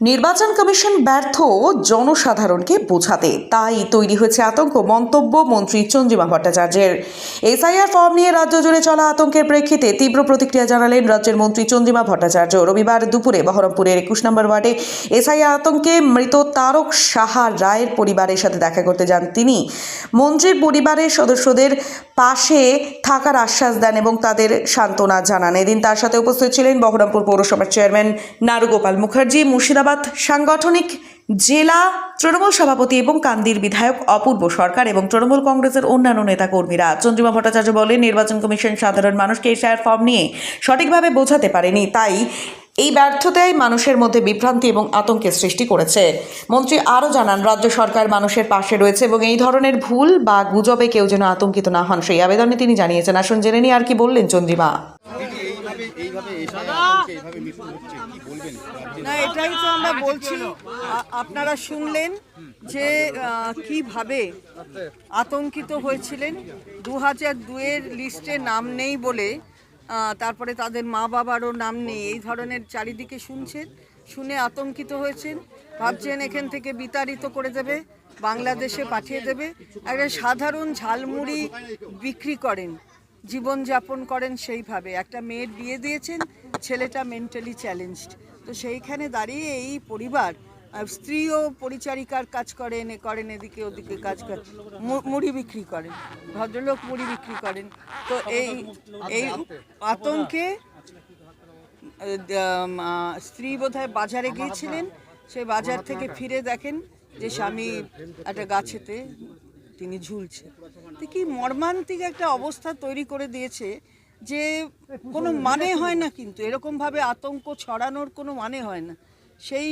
নির্বাচন কমিশন ব্যর্থ জনসাধারণকে বোঝাতে। তাই তৈরি হয়েছে আতঙ্ক, মন্তব্য মন্ত্রী চন্দ্রিমা ভট্টাচার্যের। এসআইআর ফর্ম নিয়ে রাজ্য জুড়ে চলা আতঙ্কের প্রেক্ষিতে তীব্র প্রতিক্রিয়া জানালেন রাজ্যের মন্ত্রী চন্দ্রিমা ভট্টাচার্য। রবিবার দুপুরে বহরমপুরের একুশ নম্বর ওয়ার্ডে এসআইআর আতঙ্কে মৃত তারক সাহা রায়ের পরিবারের সাথে দেখা করতে যান তিনি। মন্ত্রীর পরিবারের সদস্যদের পাশে থাকার আশ্বাস দেন এবং তাদের সান্ত্বনা জানান। এদিন তার সাথে উপস্থিত ছিলেন বহরমপুর পৌরসভার চেয়ারম্যান নারুগোপাল মুখার্জি, মুর্শিদাবাদ সাংগঠনিক জেলা তৃণমূল সভাপতি এবং কান্দির বিধায়ক অপূর্ব সরকার এবং তৃণমূল কংগ্রেসের অন্যান্য নেতাকর্মীরা। চন্দ্রিমা ভট্টাচার্য বলেন, নির্বাচন কমিশন সাধারণ মানুষকে এশায়ার ফর্ম নিয়ে সঠিকভাবে বোঝাতে পারেনি। তাই এই ব্যর্থতায় মানুষের মধ্যে বিভ্রান্তি এবং আতঙ্কের সৃষ্টি করেছে। মন্ত্রী আরও জানান, রাজ্য সরকার মানুষের পাশে রয়েছে এবং এই ধরনের ভুল বা গুজবে কেউ যেন আতঙ্কিত না হন, সেই আবেদনে তিনি জানিয়েছেন। আসুন জেনে নিয়ে আর কি বললেন চন্দ্রিমা। এইভাবে এইভাবে এইভাবে না এটাই তো আমরা বলছি। আপনারা শুনলেন যে কীভাবে আতঙ্কিত হয়েছিলেন। দু হাজার দুয়ের লিস্টে নাম নেই বলে তারপরে তাদের মা বাবারও নাম নেই। এই ধরনের চারিদিকে শুনছেন শুনে আতঙ্কিত হয়েছেন। ভাবছেন এখান থেকে বিতাড়িত করে দেবে বাংলাদেশে পাঠিয়ে দেবে। একটা সাধারণ ঝালমুড়ি বিক্রি করেন। জীবনযাপন করেন সেইভাবে। একটা মেয়ের বিয়ে দিয়েছেন, ছেলেটা মেন্টালি চ্যালেঞ্জড তো সেইখানে দাঁড়িয়ে এই পরিবার স্ত্রীও পরিচারিকার কাজ করেন, এ করেন, এদিকে ওদিকে কাজ করেন মুড়ি বিক্রি করেন, ভদ্রলোক মুড়ি বিক্রি করেন। তো এই এই আতঙ্কে স্ত্রী বোধহয় বাজারে গিয়েছিলেন সেই বাজার থেকে ফিরে দেখেন যে স্বামী একটা গাছেতে তিনি ঝুলছে। তো কি মর্মান্তিক একটা অবস্থা তৈরি করে দিয়েছে যে কোনো মানে হয় না কিন্তু এরকমভাবে আতঙ্ক ছড়ানোর কোনো মানে হয় না। সেই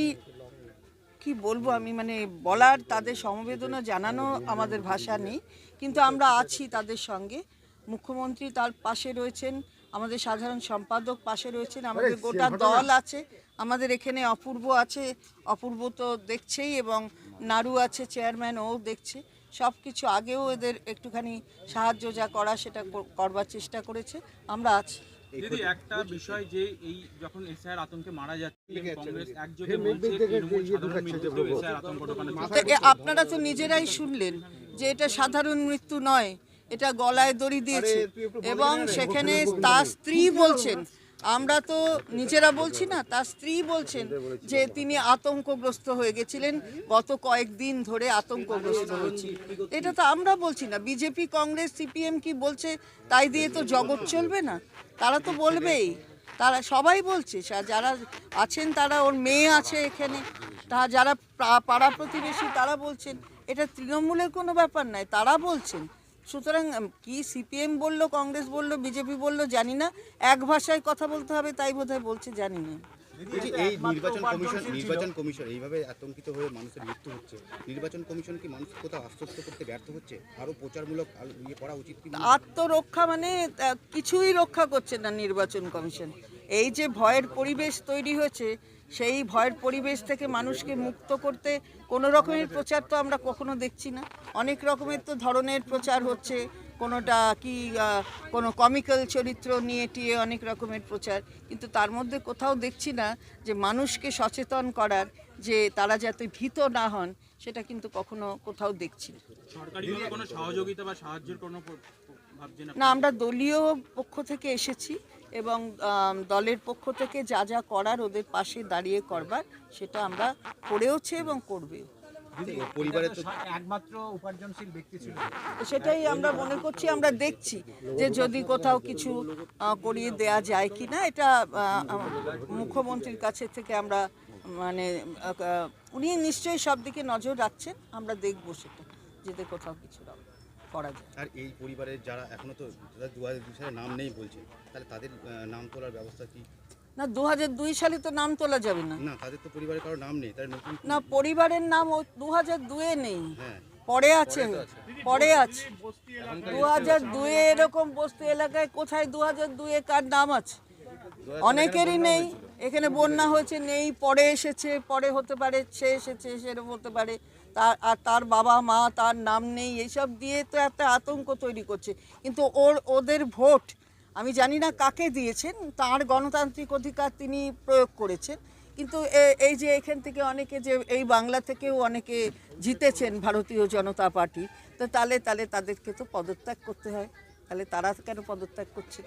কি বলব আমি মানে বলার তাদের সমবেদনা জানানো আমাদের ভাষা নেই। কিন্তু আমরা আছি তাদের সঙ্গে। মুখ্যমন্ত্রী তার পাশে রয়েছেন আমাদের সাধারণ সম্পাদক পাশে রয়েছেন আমাদের গোটা দল আছে আমাদের এখানে অপূর্ব আছে অপূর্ব তো দেখছেই এবং নাড়ু আছে চেয়ারম্যান ও দেখছে। সব কিছু আগেও এদের একটুখানি সাহায্য যা করা সেটা করবার চেষ্টা করেছে আমরা আছি। দিদি একটা বিষয় যে এই যখন এসআইআর আতঙ্কে মারা যাচ্ছে কংগ্রেস একযোগে বলছে তৃণমূল সাধারণ মৃত্যুতেও এসআইআর আতঙ্ক ঢোকানো তো এ আপনারা তো নিজেরাই শুনলেন যে এটা সাধারণ মৃত্যু নয় এটা গলায় দড়ি দিয়েছে এবং সেখানে তার স্ত্রী বলছেন আমরা তো নিজেরা বলছি না, তার স্ত্রী বলছেন যে তিনি আতঙ্কগ্রস্ত হয়ে গেছিলেন, গত কয়েকদিন ধরে আতঙ্কগ্রস্ত হয়েছিল এটা তো আমরা বলছি না, বিজেপি, কংগ্রেস, সিপিএম কি বলছে, তাই দিয়ে তো জগৎ চলবে না। তারা তো বলবেই, তারা সবাই বলছে যারা আছেন তারা, ওর মেয়ে আছে এখানে, তা যারা পাড়া প্রতিবেশী তারা বলছেন, এটা তৃণমূলের কোনো ব্যাপার নয়, তারা বলছেন। সুতরাং কি সিপিএম বলল, কংগ্রেস বলল, বিজেপি বলল, জানি না। এক ভাষায় কথা বলতে হবে, তাই বোধহয় বলছে, জানি না। বলছি এই নির্বাচন কমিশন নির্বাচন কমিশন এইভাবে আতঙ্কিত হয়ে মানুষের মৃত্যু হচ্ছে। নির্বাচন কমিশন কি মানুষ কোথাও আশ্বস্ত করতে ব্যর্থ হচ্ছে? আরও প্রচারমূলক ইয়ে করা উচিত আত্মরক্ষা মানে কিছুই রক্ষা করছে না নির্বাচন কমিশন। এই যে ভয়ের পরিবেশ তৈরি হয়েছে সেই ভয়ের পরিবেশ থেকে মানুষকে মুক্ত করতে কোনো রকমের প্রচার তো আমরা কখনো দেখছি না। অনেক রকমের তো ধরনের প্রচার হচ্ছে। কোনোটা কি কোনো কমিক্যাল চরিত্র নিয়ে টিয়ে অনেক রকমের প্রচার। কিন্তু তার মধ্যে কোথাও দেখছি না যে মানুষকে সচেতন করার যে তারা যাতে ভীত না হন সেটা কিন্তু কখনো কোথাও দেখছি না। আমরা দলীয় পক্ষ থেকে এসেছি এবং দলের পক্ষ থেকে যা যা করার ওদের পাশে দাঁড়িয়ে করবার সেটা আমরা করেওছে এবং করবে পরিবারের একমাত্র উপার্জনশীল ব্যক্তি ছিল। সেটাই আমরা মনে করছি আমরা দেখছি যে যদি কোথাও কিছু করিয়ে দেয়া যায় কি না এটা মুখ্যমন্ত্রীর কাছে থেকে আমরা মানে উনি নিশ্চয়ই সব দিকে নজর রাখছেন আমরা দেখব সেটা যাতে কোথাও কিছু করা যায়। আর এই পরিবারের যারা এখনও তো দু হাজার দুই সালে নাম নেই বলছে তাহলে তাদের নাম তোলার ব্যবস্থা কি? না দু দুই সালে তো নাম তোলা যাবে না। না তাদের তো পরিবারের কারও নাম নেই তারা নতুন না পরিবারের নাম দু হাজার দুয়ে নেই। হ্যাঁ। পরে আছে পরে আছে। দু হাজার দুয়ে এরকম বস্তি এলাকায় কোথায় দু হাজার দুয়ে কার নাম আছে? অনেকেরই নেই। এখানে বন্যা হয়েছে নেই পরে এসেছে পরে হতে পারে সে এসেছে সেরকম হতে পারে। তার আর তার বাবা মা তার নাম নেই এইসব দিয়ে তো একটা আতঙ্ক তৈরি করছে। কিন্তু ওর ওদের ভোট আমি জানি না কাকে দিয়েছেন, তার গণতান্ত্রিক অধিকার তিনি প্রয়োগ করেছেন। কিন্তু এই যে এখান থেকে অনেকে যে, এই বাংলা থেকেও অনেকে জিতেছেন ভারতীয় জনতা পার্টি, তো তাহলে তাহলে তাদেরকে তো পদত্যাগ করতে হয়। তাহলে তারা কেন পদত্যাগ করছেন